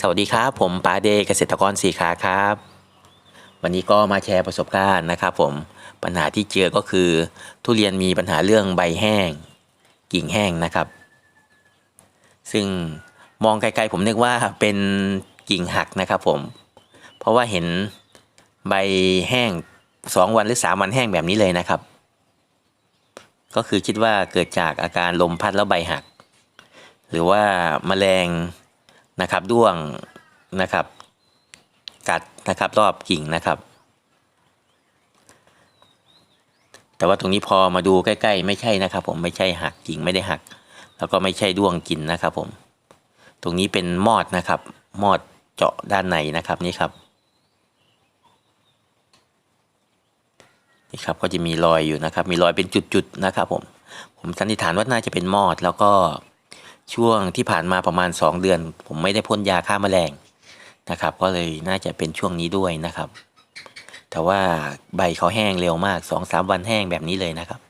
สวัสดีครับ ผมปาเดเกษตรกรสีขาครับ วันนี้ก็มาแชร์ประสบการณ์นะครับผมปัญหาที่เจอก็คือ ทุเรียนมีปัญหาเรื่องใบแห้ง กิ่งแห้งนะครับ ซึ่งมองไกลๆผมนึกว่าเป็นกิ่งหักนะครับผม เพราะว่าเห็นใบแห้งสองวันหรือสามวันแห้งแบบนี้เลยนะครับ ก็คือคิดว่าเกิดจากอาการลมพัดแล้วใบหัก หรือว่าแมลง นะครับด้วงนะครับ กัดนะครับรอบกิ่งนะครับ แต่ว่าตรงนี้พอมาดูใกล้ ๆ ไม่ใช่นะครับ ผมไม่ใช่หักกิ่งไม่ได้หัก แล้วก็ไม่ใช่ด้วงกินนะครับ ผม ตรงนี้เป็นมอดนะครับ มอดเจาะด้านในนะครับนี่ครับนี่ครับก็จะมีรอยอยู่นะครับ มีรอยเป็นจุดๆนะครับ ผม ผมสันนิษฐานว่าน่าจะเป็นมอดแล้วก็ ช่วงที่ผ่านมาประมาณ 2 เดือน ผมไม่ได้พ่นยาฆ่าแมลงนะครับ ก็เลยน่าจะเป็นช่วงนี้ด้วยนะครับ แต่ว่าใบเขาแห้งเร็วมาก 2-3 วันแห้งแบบนี้เลยนะครับ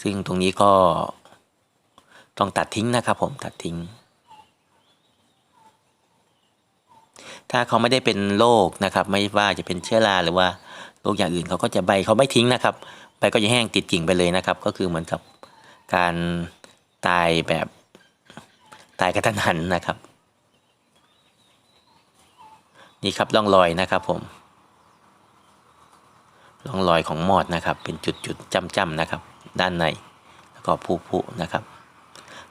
ซึ่งตรงนี้ก็ต้องตัดทิ้งนะครับ ผมตัดทิ้ง ถ้าเขาไม่ได้เป็นโรคนะครับ ไม่ว่าจะเป็นเชื้อราหรือว่าโรคอย่างอื่นเขาก็จะใบเขาไม่ทิ้งนะครับ ใบก็จะแห้งติดกิ่งไปเลยนะครับ ก็คือเหมือนกับการตายแบบตายกระทันหันนะครับ นี่ครับร่องรอยนะครับผมร่องรอยของมอดนะครับ เป็นจุดๆจ้ำๆนะครับ ด้านในแล้วก็ผุๆนะครับ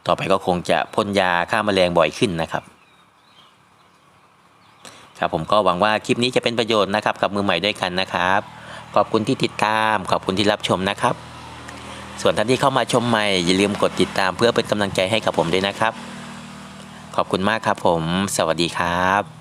ต่อไปก็คงจะพ่นยาฆ่าแมลงบ่อยขึ้นนะครับครับผมก็หวังว่าคลิปนี้จะเป็นประโยชน์นะครับกับมือใหม่ด้วยกันนะครับ ขอบคุณที่ติดตาม ขอบคุณที่รับชมนะครับ ส่วนท่านที่เข้ามาชมใหม่อย่าลืมกดติดตามเพื่อเป็นกำลังใจให้กับผมด้วยนะครับ ขอบคุณมากครับผม สวัสดีครับ